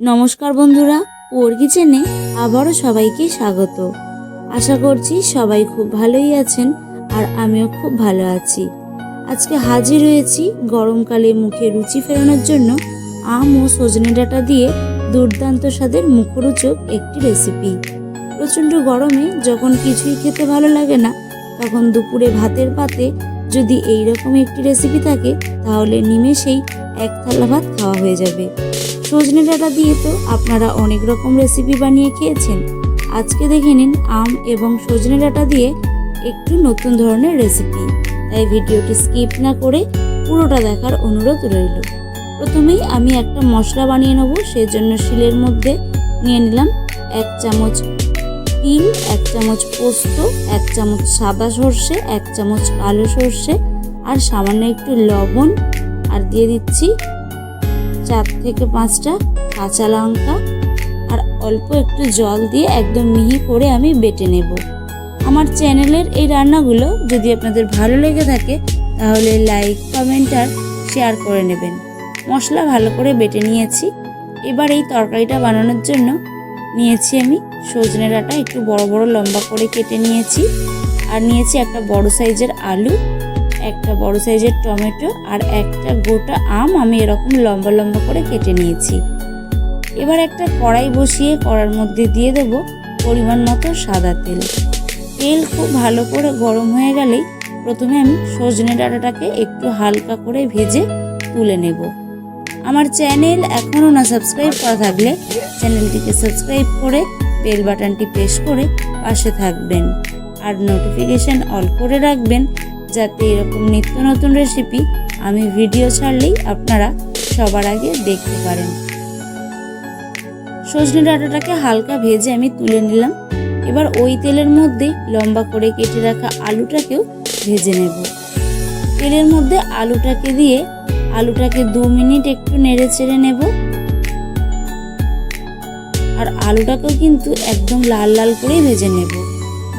নমস্কার বন্ধুরা, পোর কিচেনে আবারও সবাইকে স্বাগত। আশা করছি সবাই খুব ভালোই আছেন আর আমিও খুব ভালো আছি। আজকে হাজির হয়েছি গরমকালে মুখে রুচি ফেরানোর জন্য আম ও সজনে ডাটা দিয়ে দুর্দান্ত স্বাদের মুখরোচক একটি রেসিপি। প্রচণ্ড গরমে যখন কিছুই খেতে ভালো লাগে না, তখন দুপুরে ভাতের পাতে যদি এই রকম একটি রেসিপি থাকে, তাহলে নিমেষেই এক থালা ভাত খাওয়া হয়ে যাবে। সজনে ডাঁটা দিয়ে তো আপনারা অনেক রকম রেসিপি বানিয়ে খেয়েছেন। আজকে দেখে নিন আম এবং সজনে ডাঁটা দিয়ে একটু নতুন ধরনের রেসিপি তাই ভিডিওটি স্কিপ না করে পুরোটা দেখার অনুরোধ রইল। প্রথমেই আমি একটা মশলা বানিয়ে নেব, সেজন্য শিলের মধ্যে নিয়ে নিলাম এক চামচ তিল, এক চামচ পোস্ত, এক চামচ সাদা সর্ষে, এক চামচ কালো সর্ষে, আর সামান্য একটু লবণ, আর দিয়ে দিচ্ছি চার থেকে পাঁচটা কাঁচা লঙ্কা আর অল্প একটু জল দিয়ে একদম মিহি করে আমি বেটে নেব। আমার চ্যানেলের এই রান্নাগুলো যদি আপনাদের ভালো লেগে থাকে, তাহলে লাইক, কমেন্ট আর শেয়ার করে নেবেন। মশলা ভালো করে বেটে নিয়েছি। এবার এই তরকারিটা বানানোর জন্য নিয়েছি আমি সজনে ডাঁটা, একটু বড় বড় লম্বা করে কেটে নিয়েছি। আর নিয়েছি একটা বড় সাইজের আলু। একটা বড় সাইজের টমেটো আর একটা গোটা আম আমি এরকম লম্বা লম্বা করে কেটে নিয়েছি। এবার একটা কড়াই বসিয়ে কড়ার মধ্যে দিয়ে দেব পরিমাণ মতো সাদা তেল। তেল খুব ভালো করে গরম হয়ে গেলেই প্রথমে আমি সজনে ডাঁটাটাকে একটু হালকা করে ভেজে তুলে নেব। আমার চ্যানেল এখনও না সাবস্ক্রাইব করা থাকলে চ্যানেলটিকে সাবস্ক্রাইব করে বেল বাটনটি প্রেস করে পাশে থাকবেন। আর নোটিফিকেশান অল করে রাখবেন যাতে এরকম নিত্য নতুন রেসিপি আমি ভিডিও ছাড়লেই আপনারা সবার আগে দেখতে পারেন। সজনে ডাঁটাটাকে হালকা ভেজে আমি তুলে নিলাম। এবার ওই তেলের মধ্যে লম্বা করে কেটে রাখা আলুটাকেও ভেজে নেব। তেলের মধ্যে আলুটাকে দিয়ে আলুটাকে দু মিনিট একটু নেড়ে চেড়ে নেব। আর আলুটাকেও কিন্তু একদম লাল লাল করেই ভেজে নেব।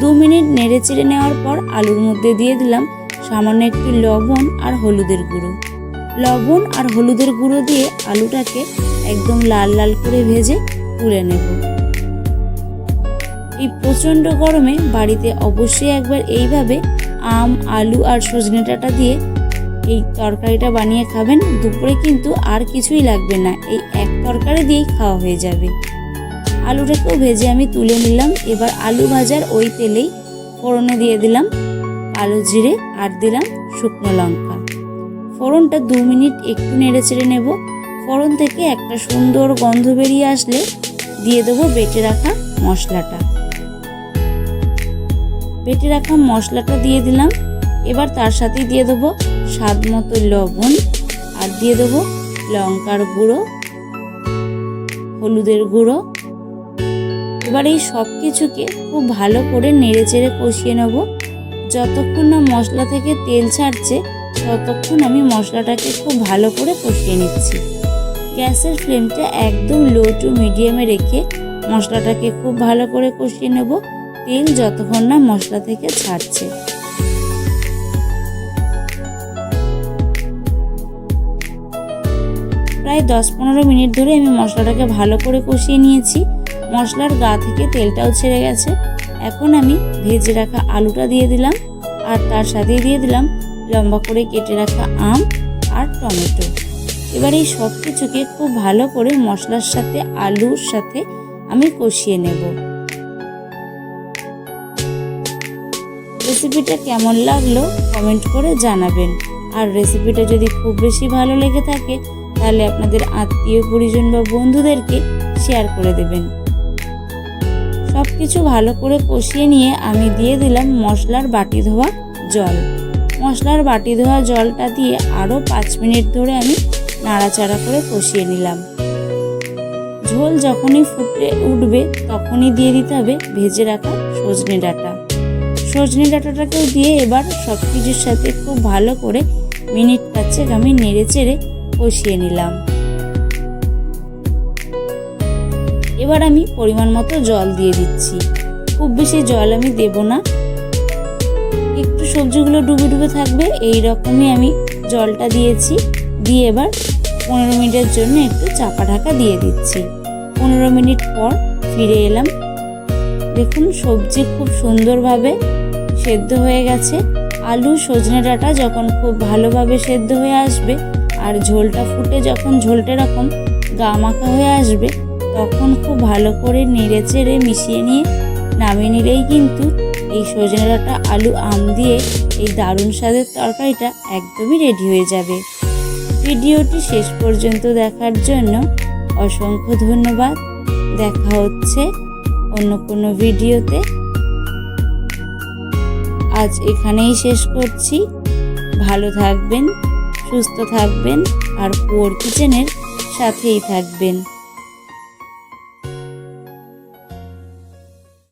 দু মিনিট নেড়ে চেড়ে নেওয়ার পর আলুর মধ্যে দিয়ে দিলাম সামান্য একটু লবণ আর হলুদের গুঁড়ো। লবণ আর হলুদের গুঁড়ো দিয়ে আলুটাকে একদম লাল লাল করে ভেজে তুলে নেব। এই প্রচণ্ড গরমে বাড়িতে অবশ্যই একবার এইভাবে আম, আলু আর সজনে ডাঁটা দিয়ে এই তরকারিটা বানিয়ে খাবেন। দুপুরে কিন্তু আর কিছুই লাগবে না, এই এক তরকারি দিয়েই খাওয়া হয়ে যাবে। আলুটাকেও ভেজে আমি তুলে নিলাম। এবার আলু ভাজার ওই তেলেই ফোড়নে দিয়ে দিলাম। কালো জিরে আর দিলাম শুকনো লঙ্কা। ফোড়নটা দু মিনিট একটু নেড়ে চেড়ে নেব। ফোড়ন থেকে একটা সুন্দর গন্ধ বেরিয়ে আসলে দিয়ে দেবো বেটে রাখা মশলাটা। বেটে রাখা মশলাটা দিয়ে দিলাম। এবার তার সাথে দিয়ে দেবো স্বাদ মতো লবণ আর দিয়ে দেবো লঙ্কার গুঁড়ো, হলুদের গুঁড়ো। এবার এই সব কিছুকে খুব ভালো করে নেড়ে চেড়ে কষিয়ে নেব। যতক্ষণ না মশলা থেকে তেল ছাড়ছে, ততক্ষণ আমি মশলাটাকে খুব ভালো করে কষিয়ে নিচ্ছি। গ্যাসের ফ্লেমটা একদম লো টু মিডিয়ামে রেখে মশলাটাকে খুব ভালো করে কষিয়ে নেব। তেল যতক্ষণ না মশলা থেকে ছাড়ছে। প্রায় দশ পনেরো মিনিট ধরে আমি মশলাটাকে ভালো করে কষিয়ে নিয়েছি। মশলার গা থেকে তেলটাও ছেড়ে গেছে। এখন আমি ভেজে রাখা আলুটা দিয়ে দিলাম আর তার সাথে দিয়ে দিলাম লম্বা করে কেটে রাখা আম আর টমেটো। এবার এই সব কিছুকে খুব ভালো করে মশলার সাথে, আলুর সাথে আমি কষিয়ে নেব। রেসিপিটা কেমন লাগল কমেন্ট করে জানাবেন। আর রেসিপিটা যদি খুব বেশি ভালো লেগে থাকে, তাহলে আপনাদের আত্মীয় পরিজন বা বন্ধুদেরকে শেয়ার করে দেবেন। সব কিছু ভালো করে কষিয়ে নিয়ে আমি দিয়ে দিলাম মশলার বাটি ধোয়া জল। মশলার বাটি ধোয়া জলটা দিয়ে আরও পাঁচ মিনিট ধরে আমি নাড়াচাড়া করে কষিয়ে নিলাম। ঝোল যখনই ফুটে উঠবে তখনই দিয়ে দিতে হবে ভেজে রাখা সজনে ডাঁটা। সজনে ডাঁটাটাকেও দিয়ে এবার সব কিছুর সাথে খুব ভালো করে মিনিট পাঁচেক আমি নেড়ে চেড়ে কষিয়ে নিলাম। এবার আমি পরিমাণ মতো জল দিয়ে দিচ্ছি। খুব বেশি জল আমি দেব না। একটু সবজিগুলো ডুবে ডুবে থাকবে, এই রকমই আমি জলটা দিয়েছি। দিয়ে এবার পনেরো মিনিটের জন্য একটু চাপা ঢাকা দিয়ে দিচ্ছি। পনেরো মিনিট পর ফিরে এলাম। দেখুন, সবজি খুব সুন্দরভাবে সেদ্ধ হয়ে গেছে। আলু, সজনে ডাঁটা যখন খুব ভালোভাবে সেদ্ধ হয়ে আসবে, আর ঝোলটা ফুটে যখন ঝোলটা এরকম গা মাখা হয়ে আসবে তখন খুব ভালো করে নেড়ে চেড়ে মিশিয়ে নিয়ে নামিয়ে নিলেই কিন্তু এই সজনে ডাঁটা আলু আম দিয়ে এই দারুণ স্বাদের তরকারিটা একদমই রেডি হয়ে যাবে। ভিডিওটি শেষ পর্যন্ত দেখার জন্য অসংখ্য ধন্যবাদ। দেখা হচ্ছে অন্য কোনো ভিডিওতে। আজ এখানেই শেষ করছি। ভালো থাকবেন, সুস্থ থাকবেন আর পুয়ার কিচেনের সাথেই থাকবেন।